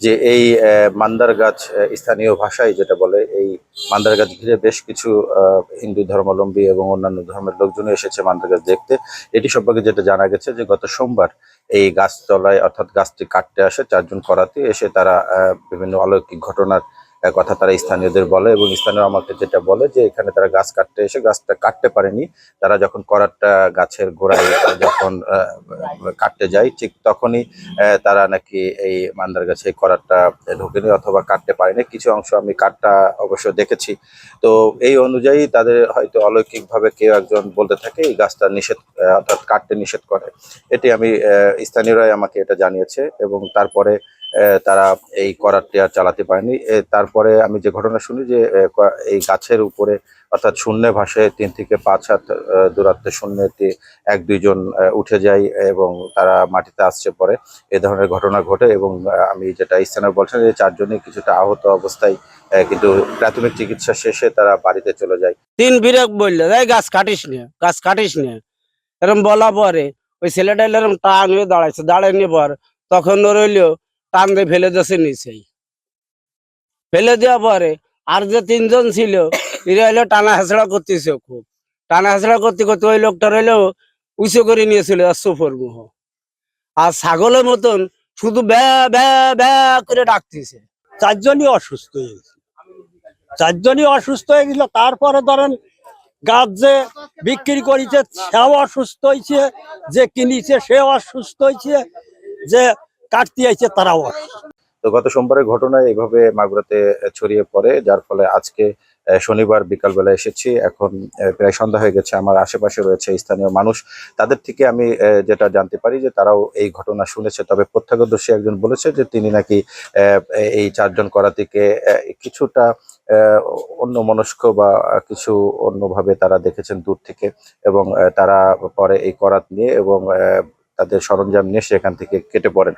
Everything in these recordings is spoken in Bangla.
যে এই মান্দার গাছ স্থানীয় ভাষায় যেটা বলে, এই মান্দার গাছ ঘিরে বেশ কিছু হিন্দু ধর্মাবলম্বী এবং অন্যান্য ধর্মের লোকজন এসেছে মান্দার গাছ দেখতে। এটি সম্পর্কে যেটা জানা গেছে যে গত সোমবার এই গাছতলায় অর্থাৎ গাছটি কাটতে আসে চারজন করাতে এসে তারা বিভিন্ন অলৌকিক ঘটনার কথা তারা স্থানীয়দের বলে এবং স্থানীয় আমাকে যেটা বলে যে এখানে তারা গাছ কাটতে এসে গাছটা কাটতে পারেনি। তারা যখন করাতটা গাছের গোড়ায় যখন কাটতে যায়, ঠিক তখনই তারা নাকি এই মান্দার গাছে এই করাতটা ঢোকেনি অথবা কাটতে পারেনি। কিছু অংশ আমি কাটটা অবশ্য দেখেছি। তো এই অনুযায়ী তাদের হয়তো অলৌকিকভাবে কেউ একজন বলতে থাকে, এই গাছটা নিষেধ অর্থাৎ কাটতে নিষেধ করে। এটি আমি স্থানীয়রাই আমাকে এটা জানিয়েছে এবং তারপরে তারা এই করাতটি আর চালাতে পারেনি। তারপরে আমি যে ঘটনা শুনি যে এই গাছের উপরে, অর্থাৎ শূন্য ভাসে তিন থেকে পাঁচ হাত দূরত্বে শূন্যতে এক, দুইজন উঠে যায় এবং তারা মাটিতে আসছে পরে। এ ধরনের ঘটনা ঘটে এবং আমি যেটা স্থানীয় বলছেন যে চারজনই কিছুটা আহত অবস্থায় কিন্তু প্রাথমিক চিকিৎসা শেষে তারা বাড়িতে চলে যায়। তিন বিরেক বলল, এই গাছ কাটিস নে, গাছ কাটিস নে। এরম বলা পরে, ওই ছেলেটা এরম টান হয়ে দাঁড়াইছে দাঁড়ায়নি পর। তখন হইল টান দিয়ে ফেলে দিয়েছে নিচেই। ফেলে দেওয়া পরে আর যে তিনজন ছিল, এরা টানা হেঁচড়া করতেছে খুব। টানা হেঁচড়া করতে করতে ওই লোকটা রইল উঁচু করে নিয়েছিল আর সুফর মুহ। আর ছাগলের মতন শুধু ব্যা ব্যা ব্যা করে ডাকতেছে। চারজনই অসুস্থ হয়ে গেছে। চারজনই অসুস্থ হয়ে গেছিল। তারপরে ধরেন গাছ যে বিক্রি করেছে, সেও অসুস্থ হয়েছে, যে কিনেছে, সেও অসুস্থ হয়েছে, যে কাটতে আইছে তারাও। তো গত সোমবারের ঘটনায় এইভাবে মাগুরাতে ছড়িয়ে পড়ে, যার ফলে আজকে শনিবার বিকালবেলা এসেছি। এখন প্রায় সন্ধ্যা হয়ে গেছে। আমার আশেপাশে রয়েছে স্থানীয় মানুষ। তাদের থেকে আমি যেটা জানতে পারি যে তারাও এই ঘটনা শুনেছে। তবে প্রত্যক্ষদর্শী একজন বলেছে যে তিনি নাকি এই চারজন করাতিকে কিছুটা অন্য মনস্ক বা কিছু অন্যভাবে তারা দেখেছেন দূর থেকে এবং তারা পরে এই করাত নিয়ে এবং তাদের সরঞ্জাম নিয়ে সেখান থেকে কেটে পড়েন।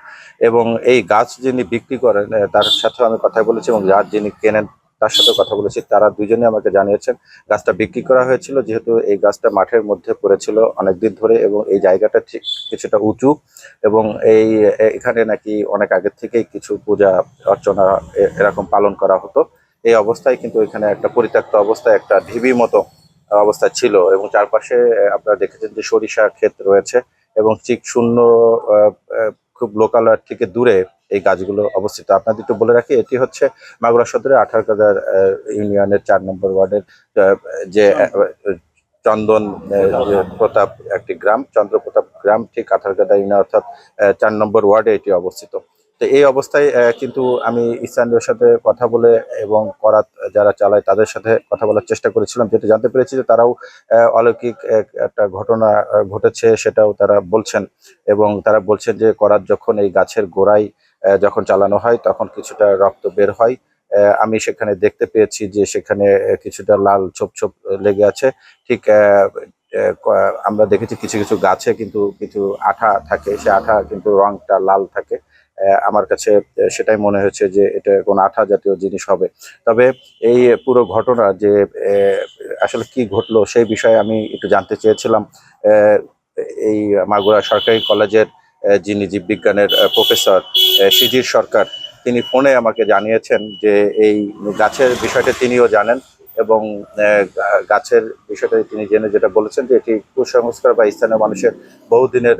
এবং এই গাছ যিনি বিক্রি করেন তার সাথেও আমি কথা বলেছি এবং যার যিনি কেনেন, তার সাথে কথা বলেছি। তারা দুজনে আমাকে জানিয়েছেন, গাছটা বিক্রি করা হয়েছিল, যেহেতু এই গাছটা মাঠের মধ্যে পড়েছিল অনেকদিন ধরে এবং এই জায়গাটা ঠিক কিছুটা উঁচু এবং এই এখানে নাকি অনেক আগের থেকেই কিছু পূজা অর্চনা এরকম পালন করা হতো। এই অবস্থায় কিন্তু এখানে একটা পরিত্যক্ত অবস্থায় একটা ঢিবি মতো অবস্থা ছিল এবং চারপাশে আপনারা দেখেছেন যে সরিষা ক্ষেত রয়েছে। এবং ঠিক শূন্য খুব লোকালয়ের থেকে দূরে এই গাছগুলো অবস্থিত। আপনাদের একটু বলে রাখি, এটি হচ্ছে মাগুরা সদরের আঠারকাদার ইউনিয়নের চার নম্বর ওয়ার্ডের যে চন্দন প্রতাপ একটি গ্রাম চন্দ্র প্রতাপ গ্রাম ঠিক আঠারকাদা ইউনিয়ন অর্থাৎ চার নম্বর ওয়ার্ডে এটি অবস্থিত। তো এই অবস্থায় কিন্তু আমি স্থানীয়র সাথে কথা বলে এবং করাত যারা চালায় তাদের সাথে কথা বলার চেষ্টা করেছিলাম। যেটা জানতে পেরেছি যে তারাও অলৌকিক এক- একটা ঘটনা ঘটেছে সেটাও তারা বলছেন এবং তারা বলছেন যে করাত যখন এই গাছের গোড়ায় যখন চালানো হয় তখন কিছুটা রক্ত বের হয়। আমি সেখানে দেখতে পেয়েছি যে সেখানে কিছুটা লাল ছোপ ছোপ লেগে আছে। ঠিক আমরা দেখেছি কিছু কিছু গাছে কিন্তু কিছু আঠা থাকে। সে আঠা কিন্তু রংটা লাল থাকে। আমার কাছে সেটাই মনে হয়েছে যে এটা কোনো আঠা জাতীয় জিনিস হবে। তবে এই পুরো ঘটনা যে আসলে কি ঘটলো সেই বিষয়ে আমি একটু জানতে চেয়েছিলাম। এই মাগুরা সরকারি কলেজের যিনি জীববিজ্ঞানের প্রফেসর সিজির সরকার, তিনি ফোনে আমাকে জানিয়েছেন যে এই গাছের বিষয়টা তিনিও জানেন এবং গাছের বিষয়টা তিনি জেনে যেটা বলেছেন যে এটি কুসংস্কার বা স্থানীয় মানুষের বহুদিনের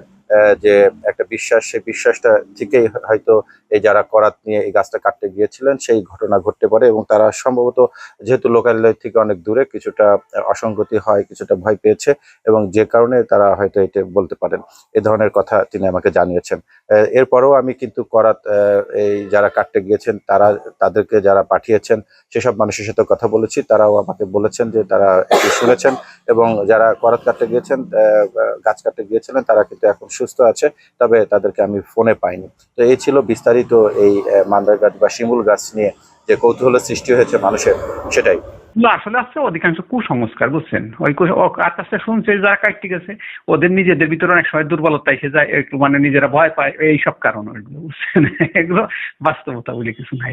যে একটা বিশ্বাস, সেই বিশ্বাসটা থেকেই হয়তো এই যারা করাত নিয়ে এই গাছটা কাটতে গিয়েছিলেন, সেই ঘটনা ঘটতে পারে এবং তারা সম্ভবত যেহেতু লোকালয় থেকে অনেক দূরে কিছুটা অসঙ্গতি হয়, কিছুটা ভয় পেয়েছে এবং যে কারণে তারা হয়তো এটা বলতে পারেন। এ ধরনের কথা তিনি আমাকে জানিয়েছেন। এরপরেও আমি কিন্তু করাত এই যারা কাটতে গিয়েছেন, তারা, তাদেরকে যারা পাঠিয়েছেন, সেসব মানুষের সাথে কথা বলেছি। তারাও আমাকে বলেছেন যে তারা শুনেছেন। এবং যারা করাত কাটতে গিয়েছেন গাছ কাটতে গিয়েছিলেন, তারা কিন্তু এখন সুস্থ আছে, তবে তাদেরকে আমি ফোনে পাইনি। তো এই ছিল বিস্তারিত এই মান্দার গাছ বা শিমুল গাছ নিয়ে যে কৌতূহলের সৃষ্টি হয়েছে মানুষের, সেটাই। এগুলো আসলে আসছে অধিকাংশ কুসংস্কার, বুঝছেন? ওই আস্তে আস্তে শুনছে যারা কাটতে গেছে, ওদের নিজেদের ভিতরে অনেক সময় দুর্বলতা এসে যায়, একটু মানে নিজেরা ভয় পায় এইসব কারণ ওইগুলো, বুঝছেন? এগুলো বাস্তবতা বলে কিছু নাই।